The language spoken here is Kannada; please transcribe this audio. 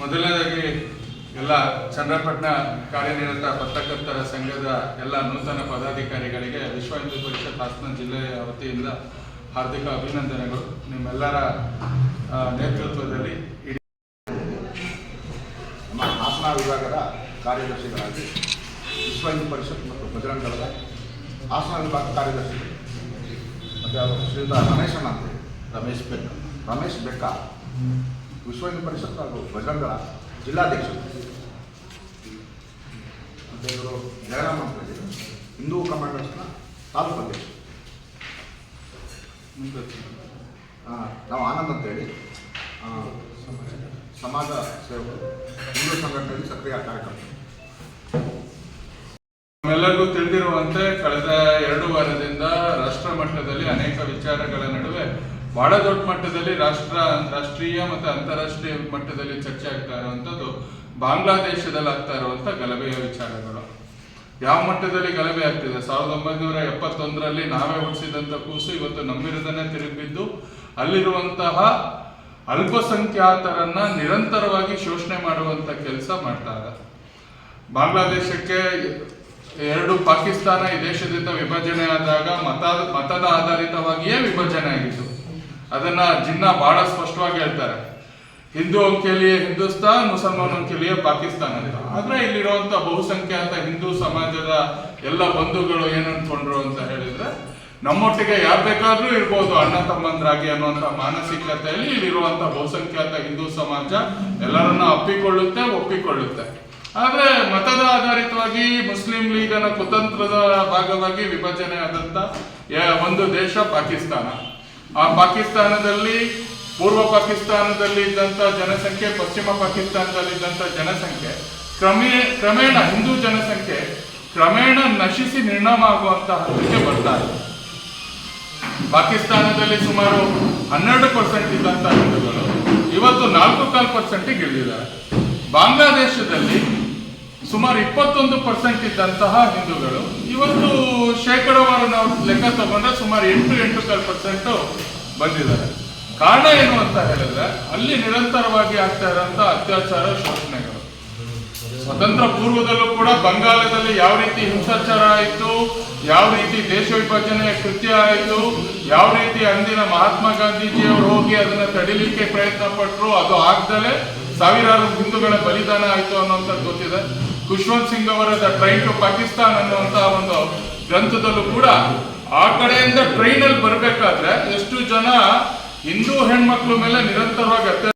ಮೊದಲನೇದಾಗಿ ಎಲ್ಲ ಚಂದ್ರಪಟ್ಟಣ ಕಾರ್ಯನಿರತ ಪತ್ರಕರ್ತರ ಸಂಘದ ಎಲ್ಲ ನೂತನ ಪದಾಧಿಕಾರಿಗಳಿಗೆ ವಿಶ್ವ ಹಿಂದೂ ಪರಿಷತ್ ಹಾಸನ ಜಿಲ್ಲೆಯ ವತಿಯಿಂದ ಹಾರ್ದಿಕ ಅಭಿನಂದನೆಗಳು. ನಿಮ್ಮೆಲ್ಲರ ನೇತೃತ್ವದಲ್ಲಿ ನಮ್ಮ ಹಾಸನ ವಿಭಾಗದ ಕಾರ್ಯದರ್ಶಿಗಳಾಗಿ ವಿಶ್ವ ಹಿಂದೂ ಪರಿಷತ್ ಮತ್ತು ಬಜರಂಗ ಹಾಸನ ವಿಭಾಗ ಕಾರ್ಯದರ್ಶಿ ಮತ್ತು ಅವರು ಶ್ರೀಯುತ ರಮೇಶಣ್ಣ ಅಂತೇಳಿ ರಮೇಶ್ ಬೆಕ್ಕ ರಮೇಶ್ ಬೆಕ್ಕ. ವಿಶ್ವ ಪರಿಷತ್ ಹಾಗೂ ಬಜರಂಗ ದಳ ಜಿಲ್ಲಾಧ್ಯಕ್ಷರು. ಮತ್ತು ಇವರು ಜಯರಾಮ್ ಅಂತ ಹಿಂದೂ ಕಮಾಂಡರ್ಸ್ನ ತಾಲೂಕು ಅಧ್ಯಕ್ಷರು. ನಾವು ಆನಂದ್ ಅಂತೇಳಿ ಸಮಾಜ ಸೇವಕರು. ಹಿಂದೂ ಸಂಘಟನೆಯಲ್ಲಿ ಸಕ್ರಿಯ ಕಾರ್ಯಕರ್ತರು. ನಮ್ಮೆಲ್ಲರಿಗೂ ತಿಳಿದಿರುವಂತೆ ಕಳೆದ ಎರಡು ವಾರದಿಂದ ರಾಷ್ಟ್ರ ಮಟ್ಟದಲ್ಲಿ ಅನೇಕ ವಿಚಾರಗಳ ನಡುವೆ ಬಹಳ ದೊಡ್ಡ ಮಟ್ಟದಲ್ಲಿ ರಾಷ್ಟ್ರ, ರಾಷ್ಟ್ರೀಯ ಮತ್ತು ಅಂತಾರಾಷ್ಟ್ರೀಯ ಮಟ್ಟದಲ್ಲಿ ಚರ್ಚೆ ಆಗ್ತಾ ಇರುವಂಥದ್ದು ಬಾಂಗ್ಲಾದೇಶದಲ್ಲಿ ಆಗ್ತಾ ಇರುವಂಥ ಗಲಭೆಯ ವಿಚಾರಗಳು. ಯಾವ ಮಟ್ಟದಲ್ಲಿ ಗಲಭೆ ಆಗ್ತಿದೆ? ಸಾವಿರದ ಒಂಬೈನೂರ ಎಪ್ಪತ್ತೊಂದರಲ್ಲಿ ನಾವೇ ಹುಟ್ಟಿಸಿದಂಥ ಕೂಸು ಇವತ್ತು ನಂಬಿರದನ್ನೇ ತಿರುಗಿದ್ದು ಅಲ್ಲಿರುವಂತಹ ಅಲ್ಪಸಂಖ್ಯಾತರನ್ನ ನಿರಂತರವಾಗಿ ಶೋಷಣೆ ಮಾಡುವಂತ ಕೆಲಸ ಮಾಡ್ತಾರೆ ಬಾಂಗ್ಲಾದೇಶಕ್ಕೆ ಎರಡು, ಪಾಕಿಸ್ತಾನ ಈ ದೇಶದಿಂದ ವಿಭಜನೆ ಆದಾಗ ಮತ, ಮತದ ಆಧಾರಿತವಾಗಿಯೇ ವಿಭಜನೆ ಆಗಿತ್ತು ಅದನ್ನ ಜಿನ್ನ ಬಹಳ ಸ್ಪಷ್ಟವಾಗಿ ಹೇಳ್ತಾರೆ. ಹಿಂದೂ ಅಂಕೆಲಿಯೇ ಹಿಂದೂಸ್ತಾನ್, ಮುಸಲ್ಮಾನ್ ಅಂಕೆಲಿಯೇ ಪಾಕಿಸ್ತಾನ ಅಂತ. ಆದ್ರೆ ಇಲ್ಲಿರುವಂತ ಬಹುಸಂಖ್ಯಾತ ಹಿಂದೂ ಸಮಾಜದ ಎಲ್ಲ ಬಂಧುಗಳು ಏನು ಅನ್ಕೊಂಡ್ರು ಅಂತ ಹೇಳಿದ್ರೆ, ನಮ್ಮೊಟ್ಟಿಗೆ ಯಾರು ಬೇಕಾದ್ರೂ ಇರ್ಬೋದು, ಅಣ್ಣ ತಮ್ಮಂದ್ರಾಗಿ ಅನ್ನುವಂತ ಮಾನಸಿಕತೆಯಲ್ಲಿ ಇಲ್ಲಿರುವಂತ ಬಹುಸಂಖ್ಯಾತ ಹಿಂದೂ ಸಮಾಜ ಎಲ್ಲರನ್ನ ಅಪ್ಪಿಕೊಳ್ಳುತ್ತೆ, ಒಪ್ಪಿಕೊಳ್ಳುತ್ತೆ. ಆದ್ರೆ ಮತದ ಆಧಾರಿತವಾಗಿ ಮುಸ್ಲಿಂ ಲೀಗನ ಕುತಂತ್ರದ ಭಾಗವಾಗಿ ವಿಭಜನೆ ಆದಂತ ಒಂದು ದೇಶ ಪಾಕಿಸ್ತಾನ. ಆ ಪಾಕಿಸ್ತಾನದಲ್ಲಿ, ಪೂರ್ವ ಪಾಕಿಸ್ತಾನದಲ್ಲಿ ಇದ್ದಂತ ಜನಸಂಖ್ಯೆ, ಪಶ್ಚಿಮ ಪಾಕಿಸ್ತಾನದಲ್ಲಿ ಇದ್ದಂತ ಜನಸಂಖ್ಯೆ, ಕ್ರಮೇ, ಕ್ರಮೇಣ ಹಿಂದೂ ಜನಸಂಖ್ಯೆ, ಕ್ರಮೇಣ ನಶಿಸಿ ನಿರ್ಣಾಮ ಆಗುವಂತಹ ಹಂತಕ್ಕೆ ಬರ್ತಾ ಇದೆ. ಪಾಕಿಸ್ತಾನದಲ್ಲಿ ಸುಮಾರು ಹನ್ನೆರಡು ಪರ್ಸೆಂಟ್ ಇದ್ದಂಥ ಹಿಂದೂಗಳು, ಇವತ್ತು ನಾಲ್ಕು ಕಾಲು ಪರ್ಸೆಂಟ್ ಇಳಿದಿದ್ದಾರೆ. ಬಾಂಗ್ಲಾದೇಶದಲ್ಲಿ ಸುಮಾರು ಇಪ್ಪತ್ತೊಂದು ಪರ್ಸೆಂಟ್ ಇದ್ದಂತಹ ಹಿಂದೂಗಳು. ಇವತ್ತು ಶೇಕಡಾವಾರು ನಾವು ಲೆಕ್ಕ ತಗೊಂಡ್ರೆ ಸುಮಾರು ಎಂಟು ಎಂಟು ಕಾಲು ಪರ್ಸೆಂಟ್ ಬಂದಿದ್ದಾರೆ. ಕಾರಣ ಏನು ಅಂತ ಹೇಳಿದ್ರೆ, ಅಲ್ಲಿ ನಿರಂತರವಾಗಿ ಆಗ್ತಾ ಇರೋಂಥ ಅತ್ಯಾಚಾರ, ಶೋಷಣೆಗಳು. ಸ್ವತಂತ್ರ ಪೂರ್ವದಲ್ಲೂ ಕೂಡ ಬಂಗಾಳದಲ್ಲಿ ಯಾವ ರೀತಿ ಹಿಂಸಾಚಾರ ಆಯಿತು, ಯಾವ ರೀತಿ ದೇಶ ವಿಭಜನೆಯ ಕೃತ್ಯ ಆಯಿತು, ಯಾವ ರೀತಿ ಅಂದಿನ ಮಹಾತ್ಮ ಗಾಂಧೀಜಿಯವರು ಹೋಗಿ ಅದನ್ನ ತಡಿಲಿಕ್ಕೆ ಪ್ರಯತ್ನ ಪಟ್ಟರು ಅದು ಆಗ್ದಲೇ ಸಾವಿರಾರು ಹಿಂದೂಗಳ ಬಲಿದಾನ ಆಯಿತು ಅನ್ನೋಂಥದ್ದು ಗೊತ್ತಿದೆ. ಖುಷ್ವಂತ್ ಸಿಂಗ್ ಅವರ ದ ಟ್ರೈನ್ ಟು ಪಾಕಿಸ್ತಾನ್ ಅನ್ನುವಂತಹ ಒಂದು ಗ್ರಂಥದಲ್ಲೂ ಕೂಡ ಆ ಕಡೆಯಿಂದ ಟ್ರೈನ್ ಅಲ್ಲಿ ಬರ್ಬೇಕಾದ್ರೆ ಎಷ್ಟು ಜನ ಹಿಂದೂ ಹೆಣ್ಮಕ್ಳ ಮೇಲೆ ನಿರಂತರವಾಗಿ